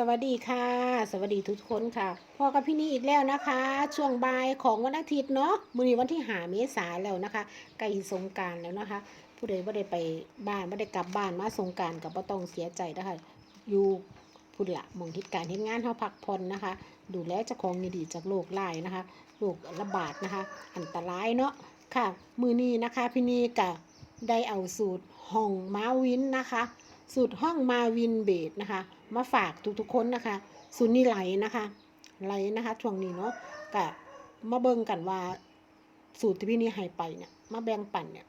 สวัสดีค่ะ สวัสดีทุกคนค่ะพอกับพี่นี่อีกแล้วนะคะ ช่วงบ่ายของวันอาทิตย์เนาะมื้อนี้วันที่หาเมษาแล้วนะคะใกล้สงการแล้วนะคะ ผู้ใดบ่ได้ไปบ้านบ่ได้กลับบ้านมาสงการก็บ่ต้องเสียใจนะคะอยู่พุ่นละมองทิศการเฮ็ดงานเฮาพักผ่อนนะคะ ดูแลเจ้าของดีจากโรคร้ายนะคะโรคระบาดนะคะ อันตรายเนาะค่ะมื้อนี้นะคะ พี่นี่ก็ได้เอาสูตรห้องมาวินนะคะ สูตรห้องมาวินเบดนะคะ มาฝากทุกๆคนนะคะสูตรนี้ไหลนะคะไหลนะคะช่วงนี้เนาะกะมาเบิ่งกันว่าสูตรที่พี่นี่ให้ไปเนี่ยมาแบ่งปันเนี่ย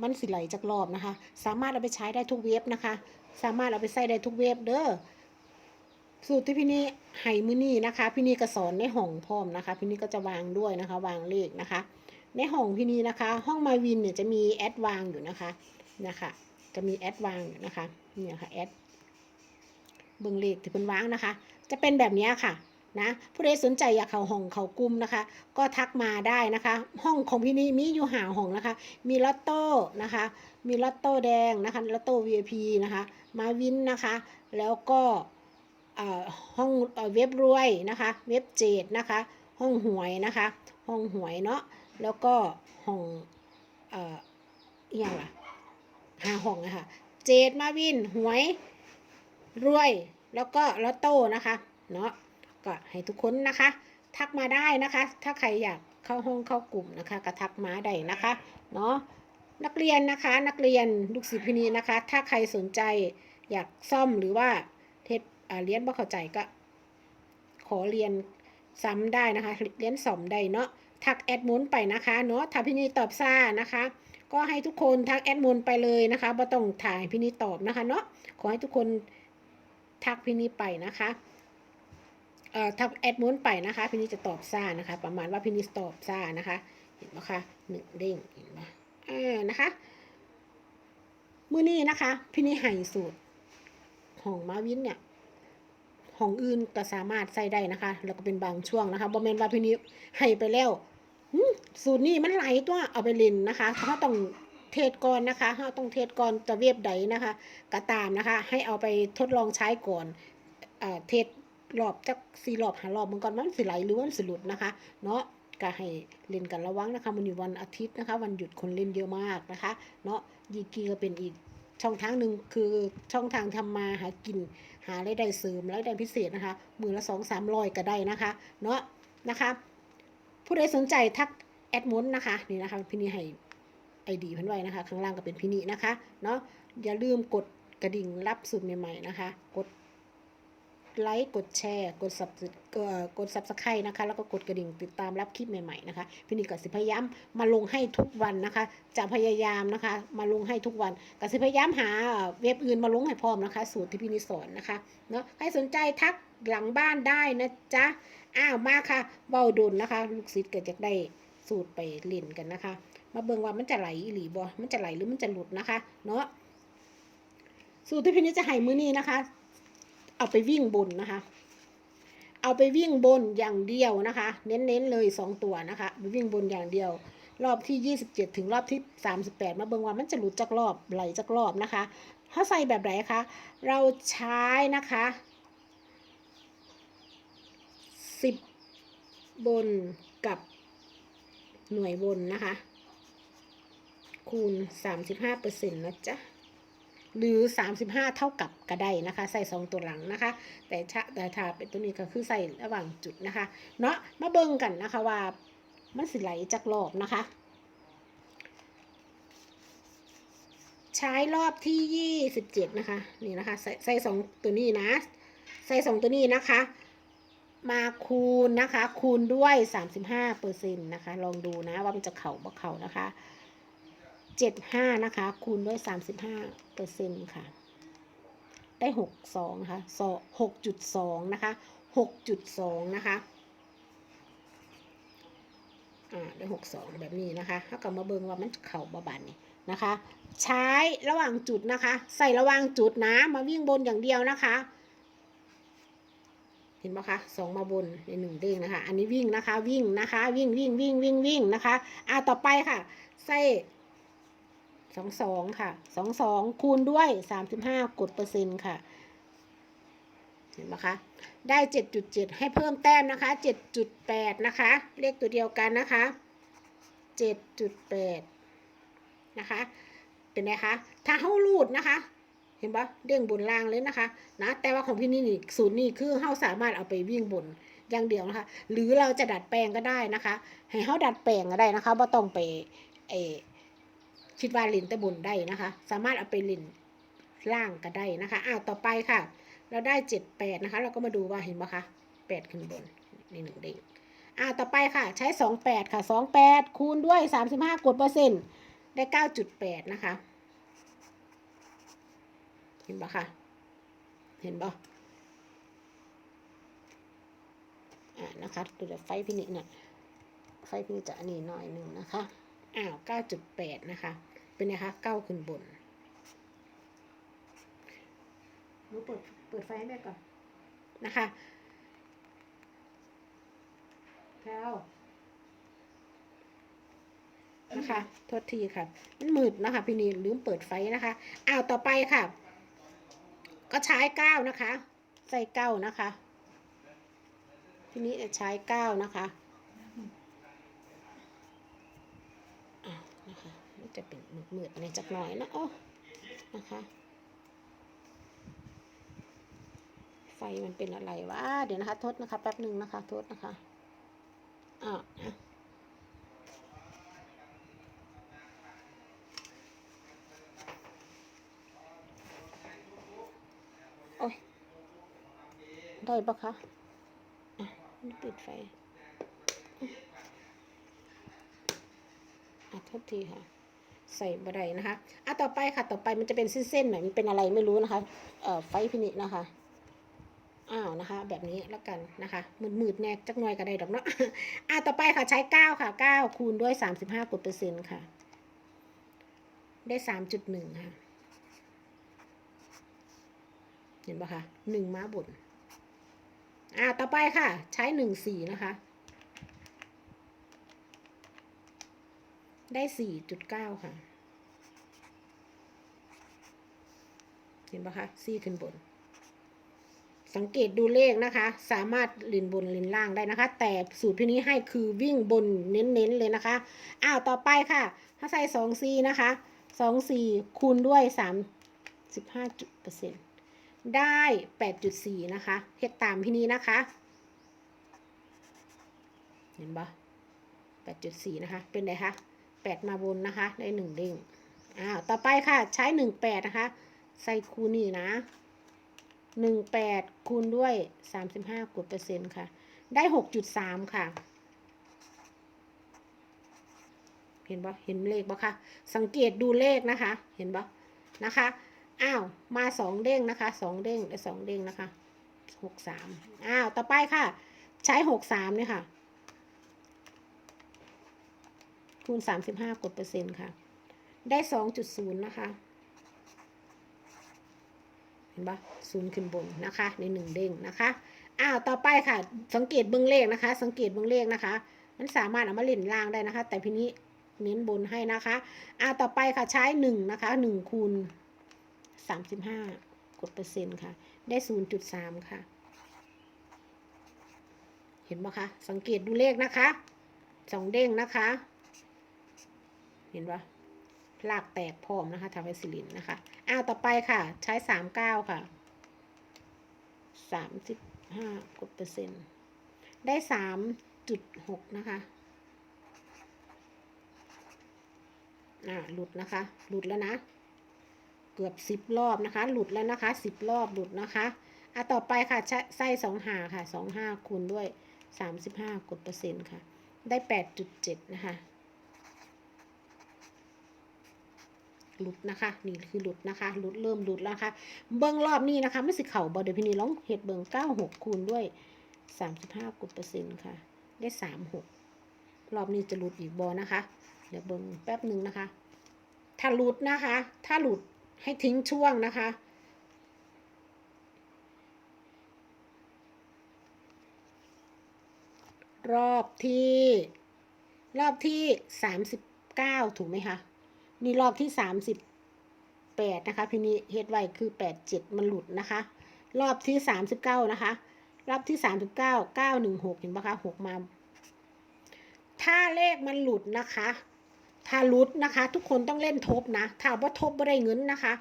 มันสิไหลจากรอบนะคะ สามารถเอาไปใช้ได้ทุกเว็บนะคะ สามารถเอาไปใส่ได้ทุกเว็บเด้อสูตรที่พี่นี่ให้มือนี่นะคะ พี่นี่ก็สอนในห้องพร้อมนะคะ พี่นี่ก็จะวางด้วยนะคะ วางเลขนะคะ ในห้องพี่นี่นะคะ ห้องมาวินเนี่ยจะมีแอดวางอยู่นะคะนะคะ จะมีแอดวางอยู่นะคะเนี่ยค่ะแอด เบิ่งเลขที่เพิ่นวางนะคะ จะเป็นแบบนี้ค่ะนะผู้ใดสนใจอยากเข้าห้องเข้ากลุ่มนะคะ ก็ทักมาได้นะคะ ห้องของพี่นี่มีอยู่หาห้องนะคะ มีลอตโต้นะคะ มีลอตโต้แดงนะคะลอตโต้ VIP นะคะ มาวินนะคะ แล้วก็ห้องเว็บรวยนะคะ เว็บเจดนะคะ ห้องหวยนะคะ ห้องหวยเนาะแล้วก็ห้องเอ่ออย่างล่ะห้าห้องนะคะเจดมาวินหวยรวย แล้วก็ลอตโต้นะคะเนาะก็ให้ทุกคนนะคะ ทักมาได้นะคะ ถ้าใครอยากเข้าห้องเข้ากลุ่มนะคะก็ทักมาได้นะคะเนาะนักเรียนนะคะนักเรียนลูกศิษย์พินีนะคะ ถ้าใครสนใจอยากซ่อมหรือว่าเทศเรียนบ่เข้าใจก็ ขอเรียนซ้ำได้นะคะ เรียนสอมได้เนาะทักแอดมุนไปนะคะเนาะถ้าพี่นีตอบซ่านะคะ ก็ให้ทุกคนทักแอดมุนไปเลยนะคะบ่ต้องถ่ายพี่นีตอบนะคะเนาะขอให้ทุกคน ทักพี่นีไปนะคะเอ่อทักแอดมุนไปนะคะพี่นีจะตอบซ่านะคะ ประมาณว่าพี่นีตอบซ่านะคะ เห็นไหมคะหนึ่งเด้งเห็นไหมเอ่านะคะมือนี้นะคะพี่นีให้สูตรของมาวินเนี่ยของอื่นก็สามารถใส่ได้นะคะ แล้วก็เป็นบางช่วงนะคะบอมเมนว่าพี่นี้ให้ไปแล้วสูตรนี้มันไหลตัวเอาไปล่นนะคะเขาต้อง เทศก่อนนะคะเขาต้องเทศก่อนจะเวียบใดนะคะก็ตามนะคะ ให้เอาไปทดลองใช้ก่อนเอ่อเทศรอบจักสี่รอบหารอบมันก่อนว่ามันสิไหลหรือว่ามันสิหลุดนะคะ เนาะก็ให้เล่นกันระวังนะคะ มันอยู่วันอาทิตย์นะคะ วันหยุดคนเล่นเยอะมากนะคะ เนาะยีกีก็เป็นอีกช่องทางหนึ่งคือช่องทางทำมาหากิน หารายได้เสริมรายได้พิเศษนะคะมือละสองสามร้อยก็ได้นะคะ เนาะนะคะ ผู้ใดสนใจทักแอดมุนนะคะนี่นะคะพี่นี่ให้ ไอดีเพันไว้นะคะ ข้างล่างก็เป็นพี่นี่นะคะเนาะอย่าลืมกดกระดิ่งรับสูตรใหม่ๆนะคะ กดไลค์กดแชร์ กดสับกดซับสไครต์นะคะ แล้วก็กดกระดิ่งติดตามรับคลิปใหม่ๆนะคะพี่นี่ก็สิพยายามมาลงให้ทุกวันนะคะ จะพยายามนะคะ มาลงให้ทุกวันก็สิพยายามหาเว็บอื่นมาลงให้พร้อมนะคะ สูตรที่พี่นี่สอนนะคะเนาะใครสนใจทักหลังบ้านได้นะจ๊ะอ้าวมาค่ะเบาดุลนะคะ ลูกศิษย์เก็จะได้สูตรไปเล่นกันนะคะ มาเบิ่งว่ามันจะไหลหรือบ่มันจะไหลหรือมันจะหลุดนะคะ เนาะสูตรที่พี่นี้จะให้มือนี้นะคะ เอาไปวิ่งบนนะคะ เอาไปวิ่งบนอย่างเดียวนะคะ เน้นๆเลยสองตัวนะคะไปวิ่งบนอย่างเดียว รอบที่27ถึงรอบที่38มาเบิ่งว่ามันจะหลุดจากรอบไหลจากรอบนะคะเขาใส่แบบไหนคะ เราใช้นะคะ10บนกับหน่วยบนนะคะ คูณ 35%นะจ๊ะ หรือ 35 เท่ากับก็ไดนะคะ ใส่สองตัวหลังนะคะ แต่ถ้าแต่ถ้าเป็นตัวนี้ก็คือใส่ระหว่างจุดนะคะ เนาะมาเบิ่งกันนะคะว่ามันสิไหลจากรอบนะคะ ใช้รอบที่ 27 นะคะ นี่นะคะ ใส่ใส่สองตัวนี้นะ ใส่สองตัวนี้นะคะมาคูณนะคะ คูณด้วย 35เปอร์เซ็นต์นะคะ ลองดูนะว่ามันจะเข่าบ่เข่านะคะ 75 นะคะ คูณด้วย 35เปอร์เซ็นต์ค่ะ ได้ 62 นะคะ6.2 นะคะ 6.2 นะคะอ่าได้62 แบบนี้นะคะถ้ากับมาเบิงว่ามันเข่าบ่บานนี่นะคะ ใช้ระหว่างจุดนะคะ ใส่ระหว่างจุดนะ มาวิ่งบนอย่างเดียวนะคะเห็นไหมคะสองมาบนในหนึ่งเด้งนะคะ อันนี้วิ่งนะคะ วิ่งนะคะ วิ่งวิ่งวิ่งวิ่งวิ่งนะคะ อ่าต่อไปค่ะ ใส่ สองสองค่ะสองสองคูณด้วยสามสิบห้ากดเปอร์เซ็นต์ค่ะ เห็นไหมคะ ได้7.7ให้เพิ่มแต้มนะคะ7.8นะคะ เลขตัวเดียวกันนะคะ7.8นะคะ เป็นไงคะ ถ้าเฮารูดนะคะ เห็นปะเด้งบนล่างเลยนะคะ นะ แต่ว่าของพี่นี่นี่ศูนย์นี่คือเฮาสามารถเอาไปวิ่งบนอย่างเดียวนะคะ หรือเราจะดัดแปลงก็ได้นะคะ ให้เฮาดัดแปลงก็ได้นะคะว่าต้องไปเอ คิดว่าลินต่บนได้นะคะ สามารถเอาไปลินล่างก็ได้นะคะอ้าวต่อไปค่ะ เราได้เจ็ดแปดนะคะ เราก็มาดูว่าเห็นปะคะแปดขึ้นบนนี่หนึ่งเด้งอ่าต่อไปค่ะใช้สองแปดค่ะสองแปดคูณด้วยสามสิบห้ากดเปอร์เซ็นต์ได้เก้าจุดแปดนะคะ เห็นปะคะเห็นปะอ่านะคะดูเดี๋ยวไฟพินิจเนี่ยไฟพินิจจะอันนี้หน่อยหนึ่งนะคะ อ้าวเก้าจุดแปดนะคะ เป็นไงคะเก้าขึ้นบนหนูเปิด เปิดไฟให้แม่ก่อน นะคะแพลวนะคะโทษทีค่ะ มันมืดนะคะ พี่นีลืมเปิดไฟนะคะ อ้าว ต่อไปค่ะ ก็ใช้เก้านะคะ ใส่เก้านะคะ ทีนี้จะใช้เก้านะคะอ้าวนะคะมัน จะเป็นมืดๆในจักหน่อยนะโอ้นะคะ ไฟมันเป็นอะไรวะเดี๋ยวนะคะทษนะคะแป๊บหนึ่งนะคะทษนะคะอ้าวนะโอ้ยได้ปะคะอะนี่ปิดไฟอะทษทีค่ะ ใส่บะไดนะคะอะต่อไปค่ะต่อไปมันจะเป็นเส้นๆหน่อยมันเป็นอะไรไม่รู้นะคะเอ่อไฟพินิจนะคะอ้าวนะคะ แบบนี้แล้วกันนะคะมืดๆแน่จักหน่อยก็ได้ดอกเนาะอะต่อไปค่ะใช้เก้าค่ะเก้าคูณด้วยสามสิบห้ากดเปอร์เซ็นต์ค่ะ ได้สามจุดหนึ่งค่ะ เห็นปะคะหนึ่งม้าบนอ่าต่อไปค่ะ ใช้หนึ่งสี่นะคะ ได้สี่จุดเก้าค่ะ เห็นปะคะสี่ขึ้นบน สังเกตดูเลขนะคะ สามารถลินบนลินล่างได้นะคะ แต่สูตรพี่นี้ให้คือวิ่งบนเน้นๆเลยนะคะ อ้าวต่อไปค่ะ ถ้าใส่สองซีนะคะสองสี่คูณด้วยสามสิบห้าจุดเปอร์เซ็นต์ได้แปดจุดสี่นะคะเฮ็ดตามพี่นี้นะคะ เห็นปะแปดจุดสี่นะคะ เป็นไงคะ แปดมาบนนะคะ ได้หนึ่งเด้งอ้าวต่อไปค่ะใช้หนึ่งแปดนะคะ ใส่คูณนี่นะหนึ่งแปดคูณด้วยสามสิบห้ากดเปอร์เซ็นต์ค่ะ ได้หกจุดสามค่ะเห็นปะเห็นเลขปะคะ สังเกตดูเลขนะคะ เห็นปะนะคะ อ้าว มาสองเด้งนะคะ สองเด้งได้สองเด้งนะคะหกสามอ้าว ต่อไปค่ะ ใช้หกสามเนี่ยค่ะ คูณสามสิบห้ากดเปอร์เซ็นต์ค่ะ ได้สองจุดศูนย์นะคะ เห็นปะศูนย์ขึ้นบนนะคะ ในหนึ่งเด้งนะคะ อ้าว ต่อไปค่ะ สังเกตเบื้องเลขนะคะ สังเกตเบื้องเลขนะคะ มันสามารถเอามาเล่นล่างได้นะคะ แต่พีนี้เน้นบนให้นะคะอ้าวต่อไปค่ะ ใช้หนึ่งนะคะหนึ่งคูณสามสิบห้ากดเปอร์เซ็นต์ค่ะ ได้ศูนย์จุดสามค่ะ เห็นไหมคะ สังเกตดูเลขนะคะสองเด้งนะคะ เห็นปะลากแตกพร้อมนะคะทำให้สิลินนะคะอ้าวต่อไปค่ะ ใช้สามเก้าค่ะสามสิบห้ากดเปอร์เซ็นต์ได้สามจุดหกนะคะอ่าหลุดนะคะ หลุดแล้วนะ เกือบสิบรอบนะคะ หลุดแล้วนะคะสิบรอบหลุดนะคะอะต่อไปค่ะใช้ไส้สองหาค่ะสองห้าคูณด้วยสามสิบห้ากดเปอร์เซ็นต์ค่ะ ได้แปดจุดเจ็ดนะคะ หลุดนะคะ นี่คือหลุดนะคะหลุดเริ่มหลุดแล้วนะคะเบิ้งรอบนี้นะคะไม่สิเข่าบอเดี๋ยวพี่นี่ลองเห็ดเบิ้งเก้าหกคูณด้วยสามสิบห้ากดเปอร์เซ็นต์ค่ะ ได้สามหกรอบนี้จะหลุดอีกบอนะคะ เดี๋ยวเบิ้งแป๊บหนึ่งนะคะ ถ้าหลุดนะคะ ถ้าหลุดให้ทิ้งช่วงนะคะรอบที่ รอบที่สามสิบเก้าถูกไหมคะ นี่รอบที่สามสิบแปดนะคะพี่นี้เฮดไวคือแปดเจ็ดมันหลุดนะคะ รอบที่สามสิบเก้านะคะ รอบที่สามสิบเก้าเก้าหนึ่งหกเห็นปะคะหกมา ถ้าเลขมันหลุดนะคะ ถ้าหลุดนะคะ ทุกคนต้องเล่นทบนะถ้าว่าทบไม่ได้เงินนะคะ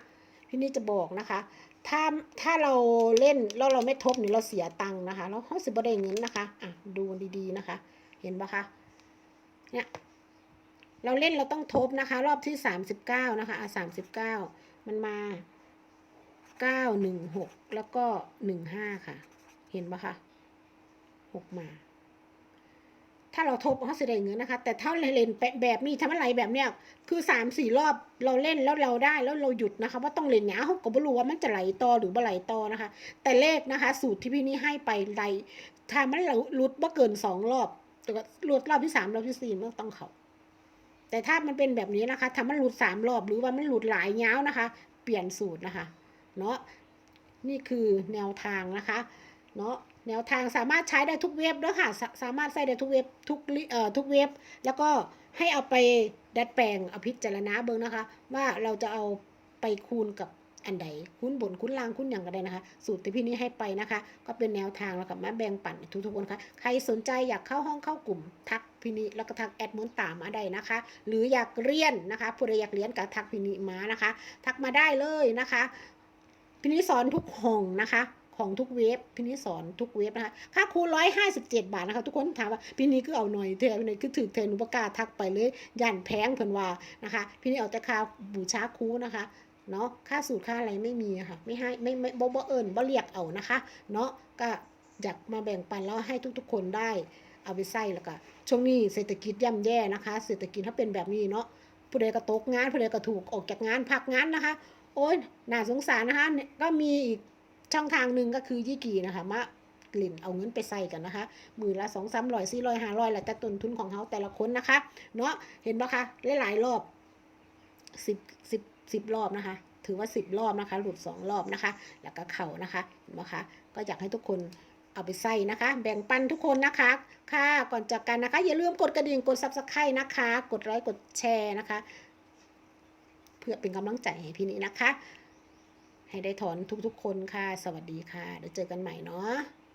พี่นี่จะบอกนะคะถ้าถ้าเราเล่นแล้วเราไม่ทบเนี่ยเราเสียตังค์นะคะแล้วเขาสิบ่ได้เงินนะคะ อะดูดีๆนะคะ เห็นปะคะเนี่ย เราเล่นเราต้องทบนะคะ รอบที่สามสิบเก้านะคะอะสามสิบเก้ามันมาเก้าหนึ่งหกแล้วก็หนึ่งห้าค่ะ เห็นปะคะหกมา ถ้าเราทบเขาสิได้เงินนะคะ แต่ถ้าเล่นแบบนี้ทำอะไรแบบเนี้ยคือสามสี่รอบเราเล่นแล้วเราได้แล้วเราหยุดนะคะ ว่าต้องเล่นเนี้ยเขาก็ไม่รู้ว่ามันจะไหลต่อหรือบ่ไหลต่อนะคะ แต่เลขนะคะ สูตรที่พี่นี่ให้ไปไหลถ้ามันหลุดบ่เกินสองรอบแต่ก็หลุดรอบที่สามรอบที่สี่มันต้องเขา แต่ถ้ามันเป็นแบบนี้นะคะถ้ามันหลุดสามรอบหรือว่ามันหลุดหลายย้าวนะคะ เปลี่ยนสูตรนะคะ เนาะนี่คือแนวทางนะคะ เนาะแนวทางสามารถใช้ได้ทุกเว็บด้วยค่ะสาสามารถใช้ได้ทุกเว็บทุกเอ่อทุกเว็บ แล้วก็ให้เอาไปดัดแปลงเอาพิจารณาเบิ่งนะคะ ว่าเราจะเอาไปคูณกับอันใดคูณบนคูณล่างคูณอย่างก็ได้นะคะ สูตรที่พี่นี้ให้ไปนะคะ ก็เป็นแนวทางแล้วกับมาแบ่งปันทุกๆคนค่ะใครสนใจอยากเข้าห้องเข้ากลุ่มทัก พี่นี้แล้วก็ทักแอดมอนตามมาได้นะคะ หรืออยากเรียนนะคะผู้ใดอยากเรียนก็ทักพี่นี้มานะคะ ทักมาได้เลยนะคะพี่นี้สอนทุกห้องนะคะของทุกเว็บพี่นี้สอนทุกเว็บนะคะค่าครูร้อยห้าสิบเจ็ดบาทนะคะทุกคนถามว่าพี่นี้คือเอาหน่อยเทพี่นี้คือถือเทนุปกล้าทักไปเลยย่านแพงเพิ่นว่านะคะพี่นี้เอาแต่ค่าบูชาครูนะคะเนาะค่าสูตรค่าอะไรไม่มีะค่ะไม่ให้ไม่ไม่บ่บ่เอิญบ่เรียกเอานะคะ เนาะก็อยากมาแบ่งปันแล้วให้ทุกๆคนได้ เอาไปใส่แล้วก็ช่วงนี้เศรษฐกิจย่ำแย่นะคะ เศรษฐกิจถ้าเป็นแบบนี้เนาะผู้ใดก็ตกงานผู้ใดก็ถูกออกจากงานพักงานนะคะ โอ้ยน่าสงสารนะคะก็มีอีกช่องทางหนึ่งก็คือยี่กีนะคะมากลิ่นเอาเงินไปใส่กันนะคะมือละสองสามร้อยสี่ร้อยห้าร้อยแล้วแต่ต้นทุนของเขาแต่ละคนนะคะเนาะเห็นปะคะหลายๆรอบสิบสิบสิบรอบนะคะ ถือว่าสิบรอบนะคะ หลุดสองรอบนะคะ แล้วก็เข่านะคะเห็นปะคะก็อยากให้ทุกคน เอาไปใส่นะคะ แบ่งปันทุกคนนะคะ ค่ะ ก่อนจากกันนะคะ อย่าลืมกดกระดิ่ง กดซับสไครต์นะคะ กดไลค์ กดแชร์นะคะ เพื่อเป็นกำลังใจให้พี่นี้นะคะ ให้ได้ถอนทุกๆคนค่ะ สวัสดีค่ะ เดี๋ยวเจอกันใหม่เนาะ